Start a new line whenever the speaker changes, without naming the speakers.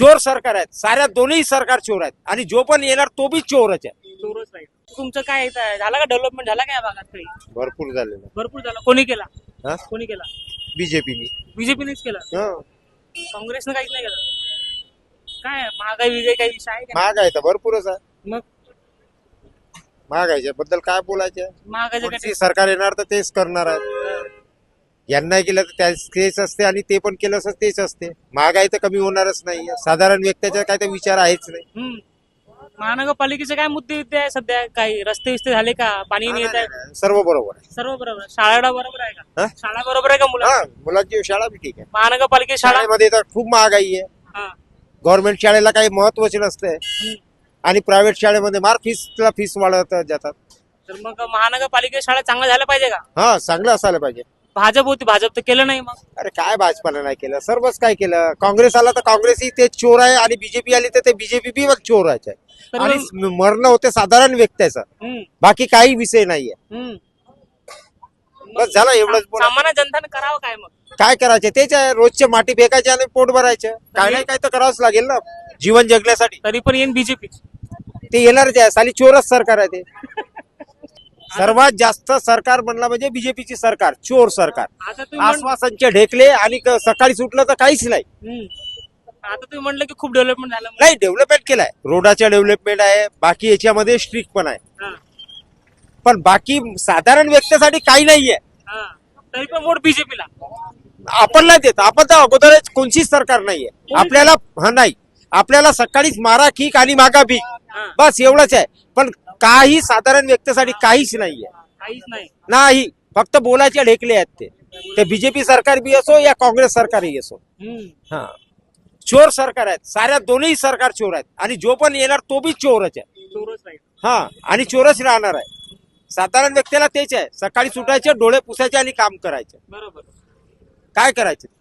चोर सरकार आहेत साऱ्या दोन्ही सरकार चोर आहेत. आणि जो पण येणार तो बी चोरच आहे.
चोरच राहील तुमचं काय येत झाला का डेव्हलपमेंट झाला का या भागात काही?
भरपूर झालेलं
भरपूर झाला. कोणी केला?
हा?
कोणी केला?
बीजेपीनी.
बीजेपीनेच केलं? काँग्रेसनं काहीच नाही केलं? काय महागाई विगाई काही विषय आहे का
महाग आहे तर भरपूरच आहे.
मग?
महागाईच्या बद्दल काय बोलायचं?
महागाईचं
पुढची
काय
सरकार येणार तर तेच करणार आहे. यांना केलं तर त्याच तेच असते आणि ते पण केलं असं तेच असते. महागाई तर कमी होणारच नाही. साधारण व्यक्तीचा काय तर विचार आहेच नाही.
हम्म. महानगरपालिकेचे काय मुद्दे विद्दे आहे सध्या? काही रस्ते विस्ते झाले का? पाणी नाही येत आहे?
सर्व बरोबर आहे.
सर्व बरोबर आहे. शाळा बरोबर आहे का? शाळा बरोबर आहे का मुलं
हा मुलांची शाळा बी ठीक आहे.
महानगरपालिकेची शाळा?
शाळेमध्ये तर खूप महागाई आहे.
हा.
गव्हर्नमेंट शाळेला काही महत्त्वाचे नसते.
हम्म.
आणि प्रायव्हेट शाळेमध्ये मार फीसला फीस वाढवत जातात.
तर मग महानगरपालिकेच्या शाळा चांगल्या झाल्या पाहिजे का?
हा चांगलं असायला पाहिजे.
भाजप होती भाजप तर केलं नाही मग.
अरे काय भाजपानं नाही केलं? सर्वच काय केलं? काँग्रेस आला तर काँग्रेसही ते चोर आहे आणि बीजेपी आली तर ते बीजेपी बी मग चोर आहे.
तर
आणि
मग-
मरणं होते साधारण व्यक्तीचं
हम्म.
बाकी काही विषय नाहीये.
हम्म.
बस झालं एवढंच बोला.
सामान्य जनताने करावं काय मग?
काय करायचे? तेच आहे रोजचे माटी फेकायचे आणि पोट भरायचं. काय नाही काय तर करावंच लागेल ना. जीवन जगण्यासाठी.
तरी पण येईन बीजेपी
ते येणारच आहे. साली चोरच सरकार आहे ते. सर्वात जास्त सरकार म्हणला म्हणजे बीजेपीची सरकार चोर सरकार. आश्वासनचे ढेकले आणि सकाळी सुटलं तर काहीच नाही.
आता तुम्ही म्हणलं की खूप डेव्हलपमेंट झालं.
नाही डेव्हलपमेंट केलाय रोडाच्या डेव्हलपमेंट आहे बाकी याच्यामध्ये स्ट्रिक्ट पण आहे.
हा.
पण बाकी साधारण व्यक्तीसाठी काही नाहीये.
तरी पण वोट बीजेपीला.
आपण नाही देत आपण तर अगोदर कोणतीच सरकार नाहीये. आपल्याला हा नाही. आपल्याला सकाळीच मारा किक आणि मागा भीक. बस एवढंच आहे. पण काही साधारण व्यक्तीसाठी काहीच नाहीये.
काहीच नाही.
नाही फक्त बोलायचे ढेकले आहेत ते. ते बीजेपी सरकार बी असो या काँग्रेस सरकारही असो.
हम्म.
हा. चोर सरकार आहेत. साऱ्या दोन्ही सरकार चोर आहेत. आणि जो पण येणार तो बी चोरच आहे.
चोरच राहील
हा. आणि चोरच राहणार आहे. साधारण व्यक्तीला तेच आहे. सकाळी सुटायचे डोळे पुसायचे आणि काम करायचे.
बरोबर.
काय करायचे?